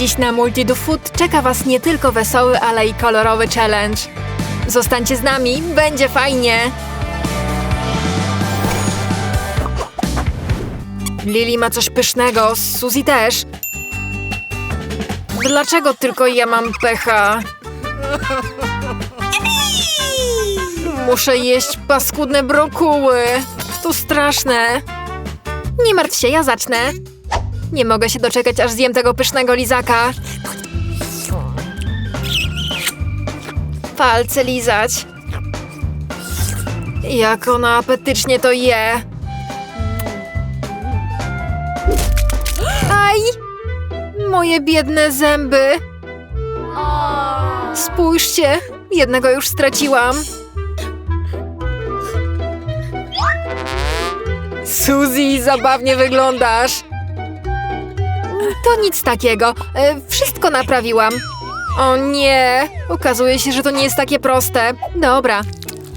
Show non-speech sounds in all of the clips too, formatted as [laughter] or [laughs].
Dziś na Multi do Food czeka Was nie tylko wesoły, ale i kolorowy challenge. Zostańcie z nami, będzie fajnie! Lili ma coś pysznego, Suzy też. Dlaczego tylko ja mam pecha? Muszę jeść paskudne brokuły. To straszne. Nie martw się, ja zacznę. Nie mogę się doczekać, aż zjem tego pysznego lizaka. Palce lizać. Jak ona apetycznie to je. Aj! Moje biedne zęby. Spójrzcie, jednego już straciłam. Suzy, zabawnie wyglądasz. To nic takiego. E, Wszystko naprawiłam. O nie, okazuje się, że to nie jest takie proste. Dobra,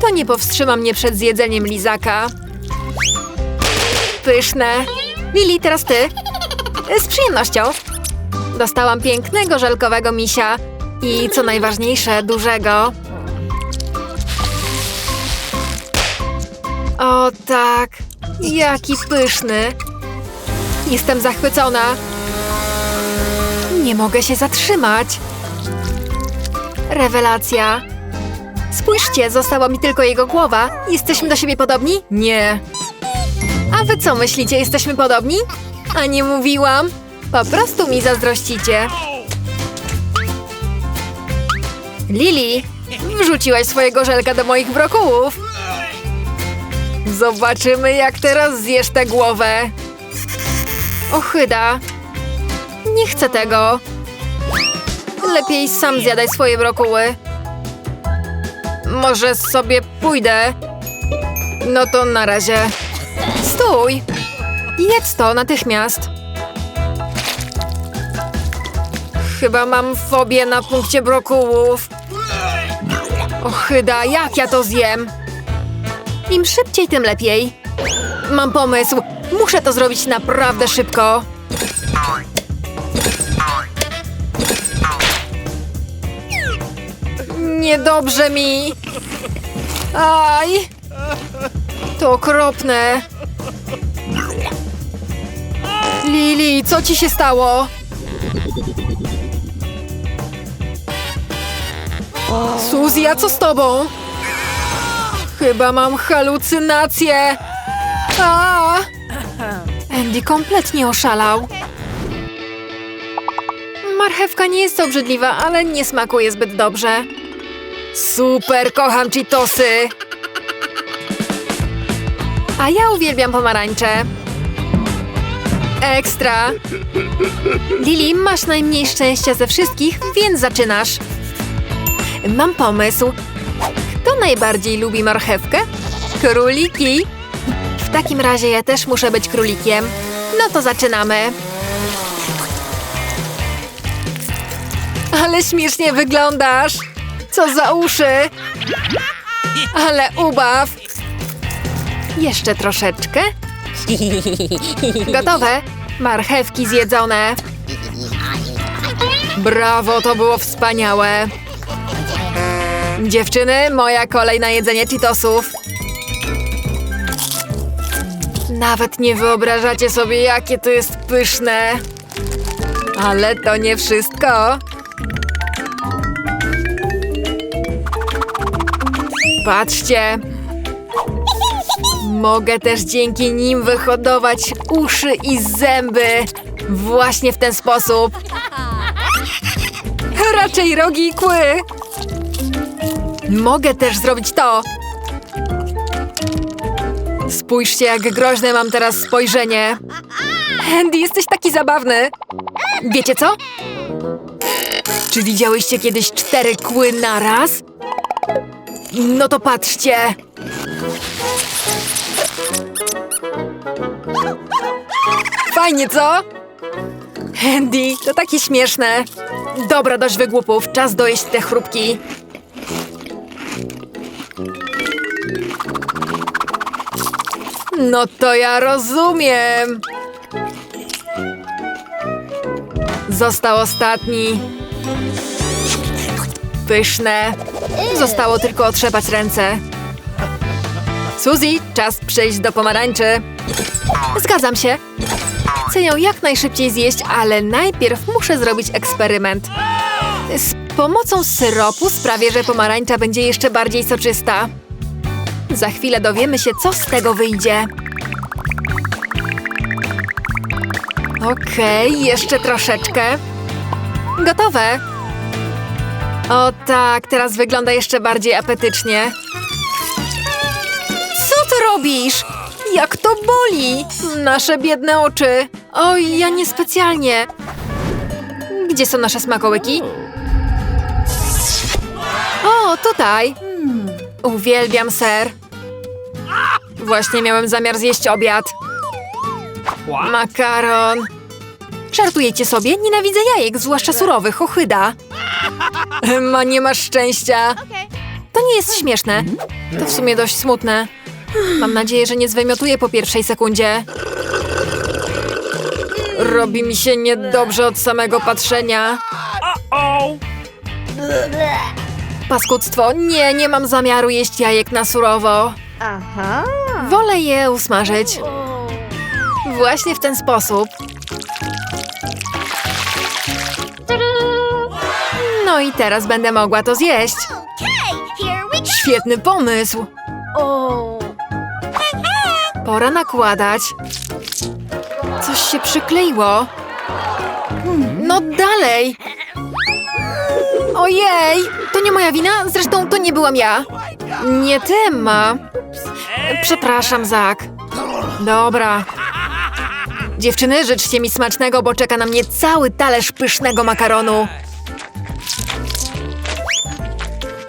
to nie powstrzyma mnie przed zjedzeniem lizaka. Pyszne. Lili, teraz ty. E, Z przyjemnością. Dostałam pięknego żelkowego misia i co najważniejsze, dużego. O tak, jaki pyszny. Jestem zachwycona. Nie mogę się zatrzymać. Rewelacja. Spójrzcie, została mi tylko jego głowa. Jesteśmy do siebie podobni? Nie. A wy co myślicie, jesteśmy podobni? A nie mówiłam. Po prostu mi zazdrościcie. Lili, wrzuciłaś swojego żelka do moich brokułów. Zobaczymy, jak teraz zjesz tę głowę. Ochyda. Nie chcę tego. Lepiej sam zjadaj swoje brokuły. Może sobie pójdę. No to na razie. Stój! Jedz to natychmiast. Chyba mam fobię na punkcie brokułów. Ochyda, jak ja to zjem? Im szybciej, tym lepiej. Mam pomysł. Muszę to zrobić naprawdę szybko. Niedobrze mi. Aj! To okropne. Lili, co ci się stało? Suzy, a co z tobą? Chyba mam halucynacje. A! Andy kompletnie oszalał. Marchewka nie jest obrzydliwa, ale nie smakuje zbyt dobrze. Super, kocham Cheetosy. A ja uwielbiam pomarańcze. Ekstra. Lili, masz najmniej szczęścia ze wszystkich, więc zaczynasz. Mam pomysł. Kto najbardziej lubi marchewkę? Króliki. W takim razie ja też muszę być królikiem. No to zaczynamy. Ale śmiesznie wyglądasz. Co za uszy. Ale ubaw. Jeszcze troszeczkę. Gotowe. Marchewki zjedzone. Brawo, to było wspaniałe. Dziewczyny, moja kolej na jedzenie Cheetosów. Nawet nie wyobrażacie sobie, jakie to jest pyszne. Ale to nie wszystko. Patrzcie. Mogę też dzięki nim wyhodować uszy i zęby. Właśnie w ten sposób. Raczej rogi i kły. Mogę też zrobić to. Spójrzcie, jak groźne mam teraz spojrzenie. Andy, jesteś taki zabawny. Wiecie co? Czy widziałyście kiedyś cztery kły naraz? No to patrzcie. Fajnie, co? Andy, to takie śmieszne. Dobra, dość wygłupów. Czas dojeść te chrupki. No to ja rozumiem. Został ostatni. Pyszne. Zostało tylko otrzepać ręce. Suzy, czas przejść do pomarańczy. Zgadzam się. Chcę ją jak najszybciej zjeść, ale najpierw muszę zrobić eksperyment. Z pomocą syropu sprawię, że pomarańcza będzie jeszcze bardziej soczysta. Za chwilę dowiemy się, co z tego wyjdzie. Okej, jeszcze troszeczkę. Gotowe. O tak, teraz wygląda jeszcze bardziej apetycznie. Co ty robisz? Jak to boli! Nasze biedne oczy. Oj, ja niespecjalnie. Gdzie są nasze smakołyki? O, tutaj. Uwielbiam ser. Właśnie miałem zamiar zjeść obiad. Makaron. Żartujecie sobie? Nienawidzę jajek, zwłaszcza surowych, ochyda. [laughs] Ma nie masz szczęścia. To nie jest śmieszne. To w sumie dość smutne. Mam nadzieję, że nie zwymiotuję po pierwszej sekundzie. Robi mi się niedobrze od samego patrzenia. Paskudztwo. Nie, nie mam zamiaru jeść jajek na surowo. Aha. Wolę je usmażyć. Właśnie w ten sposób. No i teraz będę mogła to zjeść. Świetny pomysł. Pora nakładać. Coś się przykleiło. No dalej. Ojej, to nie moja wina, zresztą to nie byłam ja. Nie ty, Emma. Przepraszam, Zak. Dobra. Dziewczyny, życzcie mi smacznego, bo czeka na mnie cały talerz pysznego makaronu.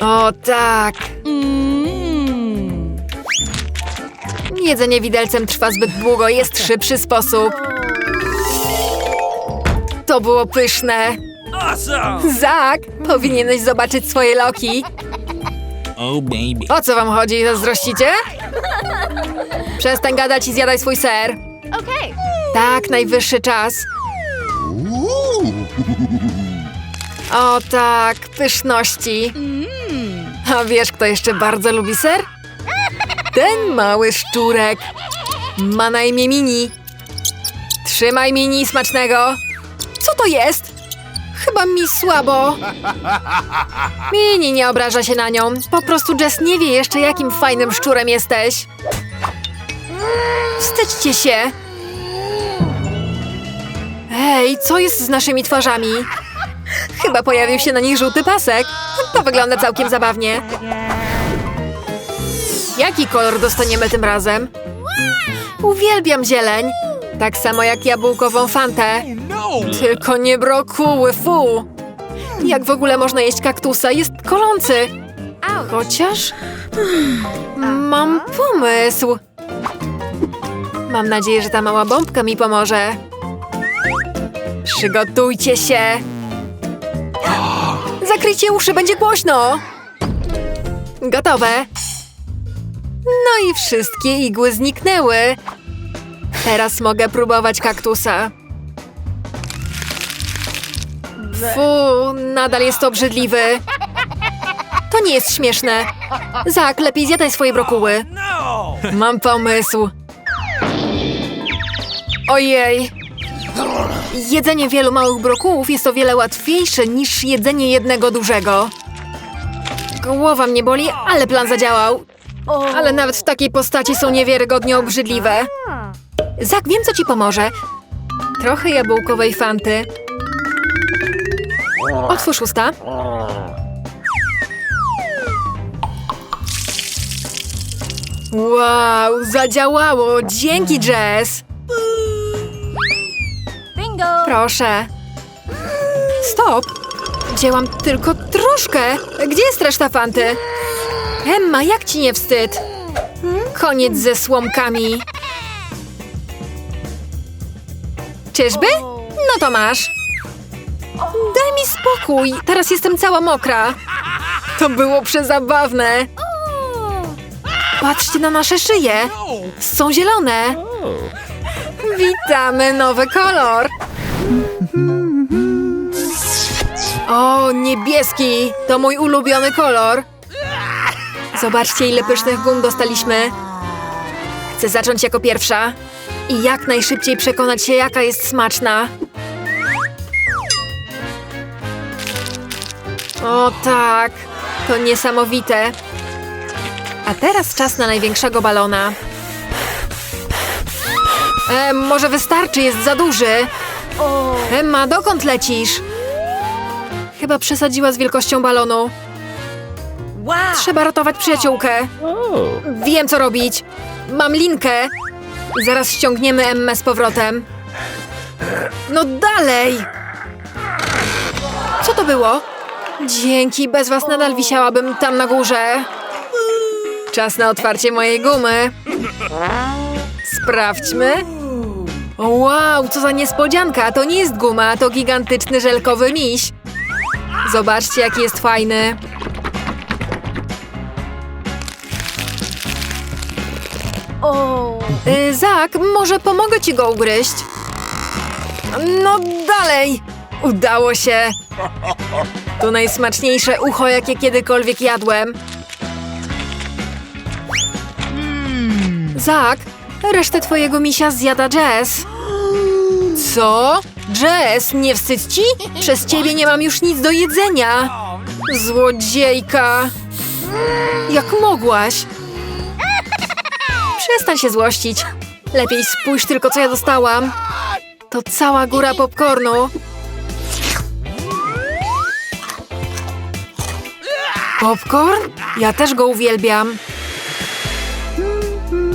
O tak. Jedzenie widelcem trwa zbyt długo, jest szybszy sposób. To było pyszne. Awesome! Zak, powinieneś zobaczyć swoje loki. Oh, baby. O co wam chodzi, zazdrościcie? Przestań gadać i zjadaj swój ser. Okay. Tak, najwyższy czas. O tak, pyszności. A wiesz, kto jeszcze bardzo lubi ser? Ten mały szczurek. Ma na imię Mini. Trzymaj Mini smacznego. Co to jest? Chyba mi słabo. Mini nie obraża się na nią. Po prostu Jess nie wie jeszcze, jakim fajnym szczurem jesteś. Wstydźcie się. Hej, co jest z naszymi twarzami? Chyba pojawił się na nich żółty pasek. To wygląda całkiem zabawnie. Jaki kolor dostaniemy tym razem? Uwielbiam zieleń. Tak samo jak jabłkową fantę. Tylko nie brokuły, fu! Jak w ogóle można jeść kaktusa? Jest kolący. Chociaż... Mam pomysł. Mam nadzieję, że ta mała bombka mi pomoże. Przygotujcie się. Zakryjcie uszy, będzie głośno. Gotowe. No i wszystkie igły zniknęły. Teraz mogę próbować kaktusa. Fu, nadal jest obrzydliwy. To nie jest śmieszne. Zak, lepiej zjadaj swoje brokuły. No! Mam pomysł. Ojej. Jedzenie wielu małych brokułów jest o wiele łatwiejsze niż jedzenie jednego dużego. Głowa mnie boli, ale plan zadziałał. Ale nawet w takiej postaci są niewiarygodnie obrzydliwe. Zak, wiem co ci pomoże. Trochę jabłkowej fanty. Otwórz usta. Wow, zadziałało! Dzięki, Jess! Bingo. Proszę. Stop! Wzięłam tylko troszkę. Gdzie jest reszta fanty? Emma, jak ci nie wstyd? Koniec ze słomkami. Czyżby? No to masz. Daj mi spokój. Teraz jestem cała mokra. To było przezabawne. Patrzcie na nasze szyje. Są zielone. Witamy nowy kolor. O, niebieski! To mój ulubiony kolor. Zobaczcie, ile pysznych gum dostaliśmy. Chcę zacząć jako pierwsza i jak najszybciej przekonać się, jaka jest smaczna. O tak, to niesamowite. A teraz czas na największego balona. E, może wystarczy, jest za duży. Emma, dokąd lecisz? Chyba przesadziła z wielkością balonu. Trzeba ratować przyjaciółkę. Wiem, co robić. Mam linkę. Zaraz ściągniemy Emmę z powrotem. No dalej! Co to było? Dzięki, bez was nadal wisiałabym tam na górze. Czas na otwarcie mojej gumy. Sprawdźmy. Wow, co za niespodzianka! To nie jest guma, to gigantyczny żelkowy miś. Zobaczcie, jaki jest fajny. Oh. Y, Zak, może pomogę ci go ugryźć? No dalej! Udało się! To najsmaczniejsze ucho, jakie kiedykolwiek jadłem. Zak, resztę twojego misia zjada Jess. Co? Jess, nie wstydź ci? Przez ciebie nie mam już nic do jedzenia. Złodziejka! Jak mogłaś? Przestań się złościć. Lepiej spójrz tylko, co ja dostałam. To cała góra popcornu. Popcorn? Ja też go uwielbiam.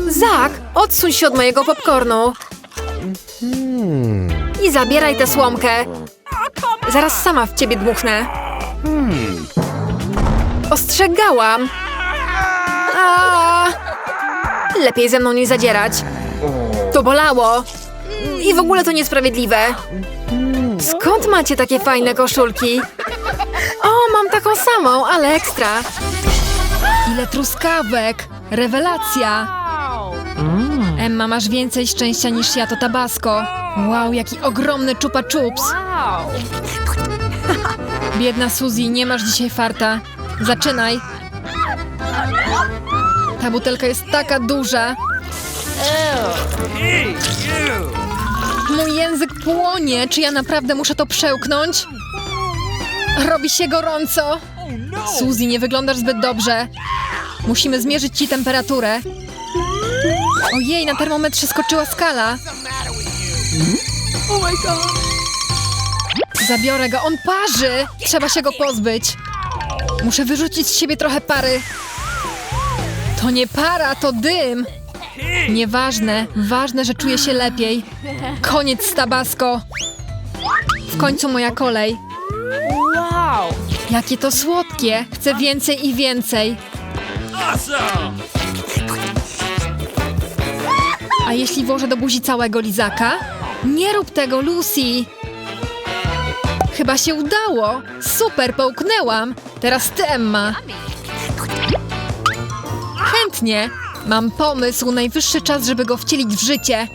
Zak, odsuń się od mojego popcornu. I zabieraj tę słomkę. Zaraz sama w ciebie dmuchnę. Ostrzegałam. A! Lepiej ze mną nie zadzierać. To bolało. I w ogóle to niesprawiedliwe. Skąd macie takie fajne koszulki? O, mam taką samą, ale ekstra. Ile truskawek! Rewelacja! Emma, masz więcej szczęścia niż ja, to tabasco. Wow, jaki ogromny chupa chups. Biedna Suzy, nie masz dzisiaj farta. Zaczynaj. Ta butelka jest taka duża. Mój język płonie. Czy ja naprawdę muszę to przełknąć? Robi się gorąco. Suzy, nie wyglądasz zbyt dobrze. Musimy zmierzyć ci temperaturę. Ojej, na termometrze skoczyła skala. Zabiorę go, on parzy! Trzeba się go pozbyć. Muszę wyrzucić z siebie trochę pary. To nie para, to dym. Nieważne, ważne, że czuję się lepiej. Koniec z tabasco. W końcu moja kolej. Wow. Jakie to słodkie. Chcę więcej i więcej. A jeśli włożę do buzi całego lizaka? Nie rób tego, Lucy! Chyba się udało. Super, połknęłam. Teraz ty, Emma. Chętnie. Mam pomysł, najwyższy czas, żeby go wcielić w życie.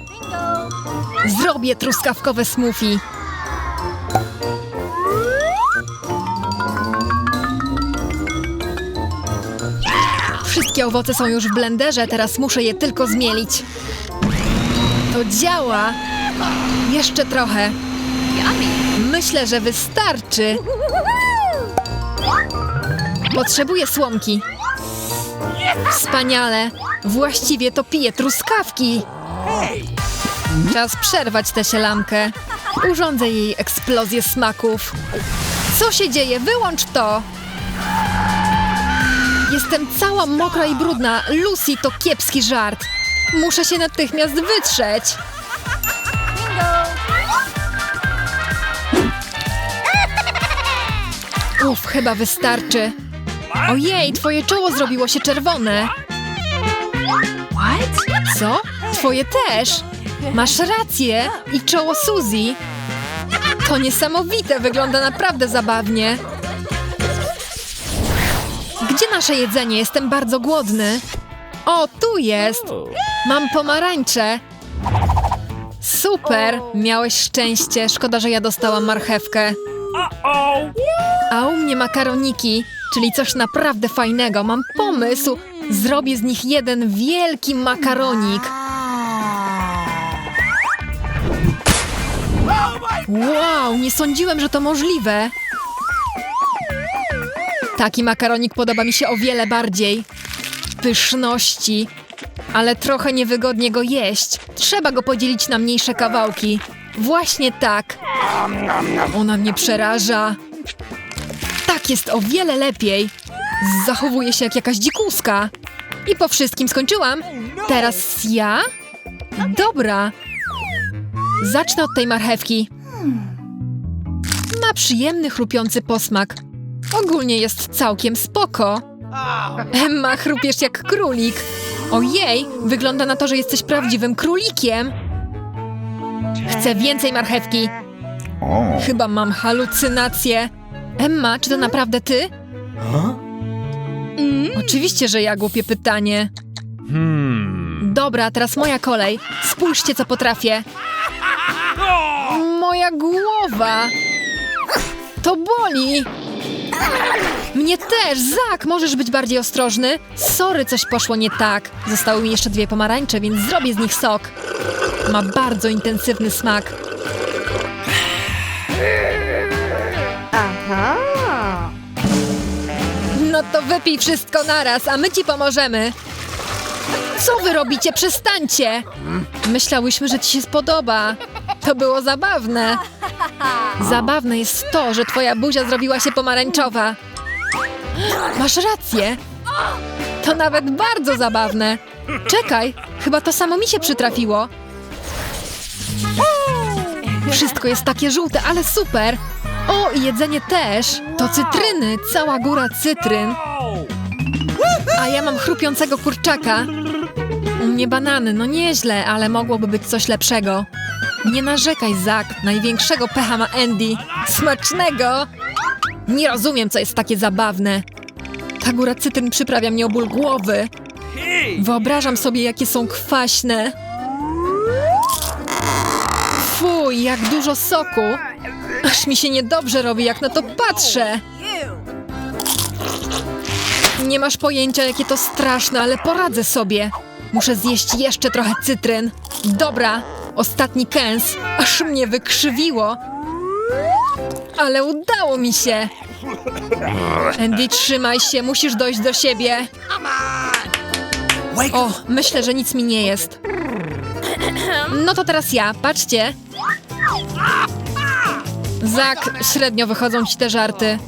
Zrobię truskawkowe smoothie. Wszystkie owoce są już w blenderze, teraz muszę je tylko zmielić. To działa. Jeszcze trochę. Myślę, że wystarczy. Potrzebuję słomki. Wspaniale. Właściwie to piję truskawki. Czas przerwać tę sielankę. Urządzę jej eksplozję smaków. Co się dzieje? Wyłącz to! Jestem cała mokra i brudna. Lucy to kiepski żart. Muszę się natychmiast wytrzeć. Uf, chyba wystarczy. Ojej, twoje czoło zrobiło się czerwone. What? Co? Twoje też. Masz rację. I czoło Suzy. To niesamowite, wygląda naprawdę zabawnie. Gdzie nasze jedzenie? Jestem bardzo głodny. O, tu jest. Mam pomarańcze. Super! Miałeś szczęście. Szkoda, że ja dostałam marchewkę. A u mnie makaroniki, czyli coś naprawdę fajnego. Mam pomysł. Zrobię z nich jeden wielki makaronik. Wow, nie sądziłem, że to możliwe. Taki makaronik podoba mi się o wiele bardziej. Pyszności, ale trochę niewygodnie go jeść. Trzeba go podzielić na mniejsze kawałki. Właśnie tak. Ona mnie przeraża. Tak jest o wiele lepiej. Zachowuje się jak jakaś dzikuska. I po wszystkim skończyłam. Teraz ja? Dobra. Zacznę od tej marchewki. Ma przyjemny, chrupiący posmak. Ogólnie jest całkiem spoko. Emma, chrupiesz jak królik. Ojej, wygląda na to, że jesteś prawdziwym królikiem. Chcę więcej marchewki. Chyba mam halucynacje. Emma, czy to naprawdę ty? Oczywiście, że ja głupie pytanie. Hmm. Dobra, teraz moja kolej. Spójrzcie, co potrafię. Moja głowa! To boli! Mnie też! Zak, możesz być bardziej ostrożny? Sorry, coś poszło nie tak. Zostały mi jeszcze dwie pomarańcze, więc zrobię z nich sok. Ma bardzo intensywny smak. Aha. No to wypij wszystko naraz, a my ci pomożemy. Co wy robicie? Przestańcie! Myślałyśmy, że ci się spodoba. To było zabawne. Zabawne jest to, że twoja buzia zrobiła się pomarańczowa. Masz rację. To nawet bardzo zabawne. Czekaj, chyba to samo mi się przytrafiło. Wszystko jest takie żółte, ale super. O, i jedzenie też. To cytryny, cała góra cytryn. A ja mam chrupiącego kurczaka. U mnie banany, no nieźle, ale mogłoby być coś lepszego. Nie narzekaj, Zak. Największego pecha ma Andy. Smacznego! Nie rozumiem, co jest takie zabawne. Ta góra cytryn przyprawia mnie o ból głowy. Wyobrażam sobie, jakie są kwaśne. Fuj, jak dużo soku. Aż mi się niedobrze robi, jak na to patrzę. Nie masz pojęcia, jakie to straszne, ale poradzę sobie. Muszę zjeść jeszcze trochę cytryn. Dobra, ostatni kęs. Aż mnie wykrzywiło. Ale udało mi się. Andy, trzymaj się, musisz dojść do siebie. O, myślę, że nic mi nie jest. No to teraz ja, patrzcie. Zak, średnio wychodzą ci te żarty.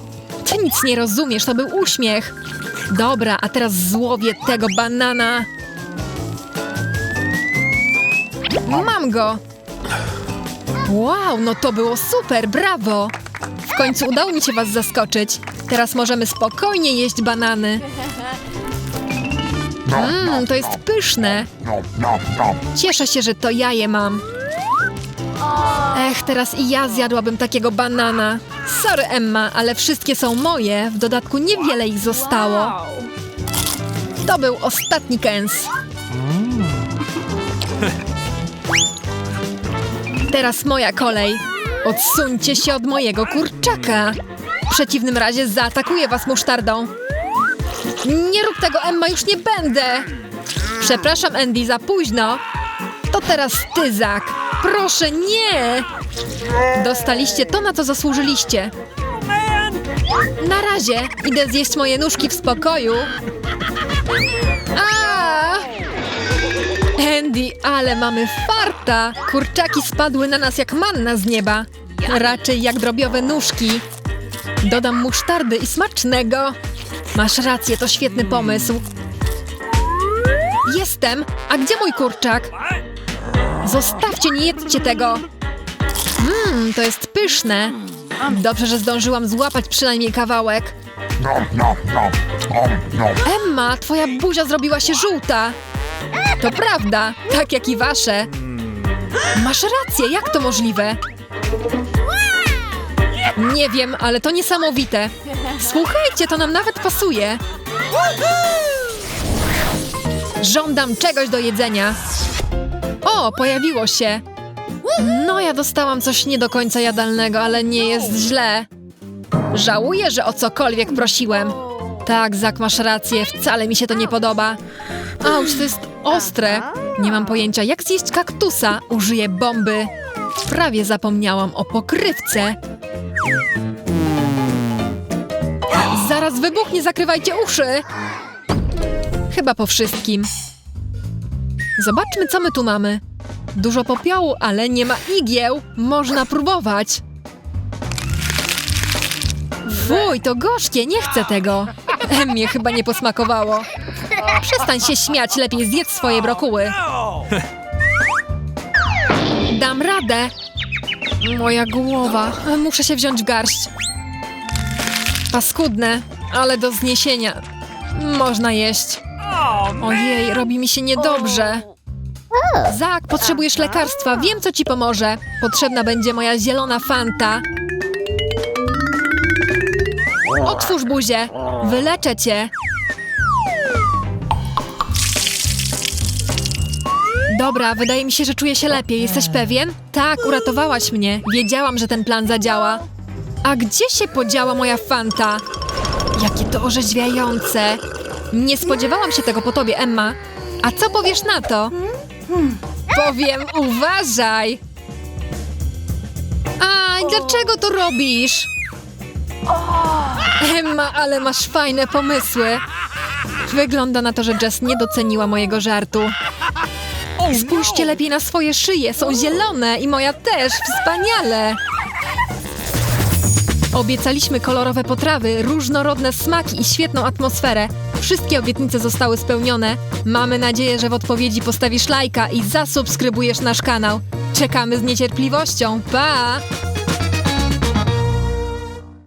Ty nic nie rozumiesz, to był uśmiech. Dobra, a teraz złowię tego banana. Mam go. Wow, no to było super, brawo. W końcu udało mi się was zaskoczyć. Teraz możemy spokojnie jeść banany. Mmm, to jest pyszne. Cieszę się, że to ja je mam. Ech, teraz i ja zjadłabym takiego banana. Sorry, Emma, ale wszystkie są moje. W dodatku niewiele ich zostało. To był ostatni kęs. Teraz moja kolej. Odsuńcie się od mojego kurczaka. W przeciwnym razie zaatakuję was musztardą. Nie rób tego, Emma, już nie będę. Przepraszam, Andy, za późno. To teraz ty, Zak. Proszę, nie! Dostaliście to, na co zasłużyliście. Na razie idę zjeść moje nóżki w spokoju. A! Andy, ale mamy farta! Kurczaki spadły na nas jak manna z nieba. Raczej jak drobiowe nóżki. Dodam musztardy i smacznego. Masz rację, to świetny pomysł. Jestem! A gdzie mój kurczak? Zostawcie, nie jedzcie tego! Mmm, to jest pyszne. Dobrze, że zdążyłam złapać przynajmniej kawałek. Emma, twoja buzia zrobiła się żółta. To prawda, tak jak i wasze. Masz rację, jak to możliwe? Nie wiem, ale to niesamowite. Słuchajcie, to nam nawet pasuje. Żądam czegoś do jedzenia. O, pojawiło się. No, ja dostałam coś nie do końca jadalnego, ale nie jest źle. Żałuję, że o cokolwiek prosiłem. Tak, Zak, masz rację, wcale mi się to nie podoba. Auć, to jest ostre. Nie mam pojęcia, jak zjeść kaktusa. Użyję bomby. Prawie zapomniałam o pokrywce. Zaraz wybuchnie, zakrywajcie uszy. Chyba po wszystkim. Zobaczmy, co my tu mamy. Dużo popiołu, ale nie ma igieł. Można próbować. Fuj, to gorzkie, nie chcę tego. [laughs] Mnie chyba nie posmakowało. Przestań się śmiać, lepiej zjedz swoje brokuły. Dam radę. Moja głowa. Muszę się wziąć w garść. Paskudne, ale do zniesienia. Można jeść. Ojej, robi mi się niedobrze. Zak, potrzebujesz lekarstwa. Wiem, co ci pomoże. Potrzebna będzie moja zielona fanta. Otwórz buzię. Wyleczę cię. Dobra, wydaje mi się, że czuję się lepiej. Jesteś pewien? Tak, uratowałaś mnie. Wiedziałam, że ten plan zadziała. A gdzie się podziała moja fanta? Jakie to orzeźwiające. Nie spodziewałam się tego po tobie, Emma. A co powiesz na to? Powiem, uważaj! Aj, dlaczego to robisz? Emma, ale masz fajne pomysły. Wygląda na to, że Jess nie doceniła mojego żartu. Spójrzcie lepiej na swoje szyje, są zielone i moja też, wspaniale! Obiecaliśmy kolorowe potrawy, różnorodne smaki i świetną atmosferę. Wszystkie obietnice zostały spełnione. Mamy nadzieję, że w odpowiedzi postawisz lajka i zasubskrybujesz nasz kanał. Czekamy z niecierpliwością. Pa!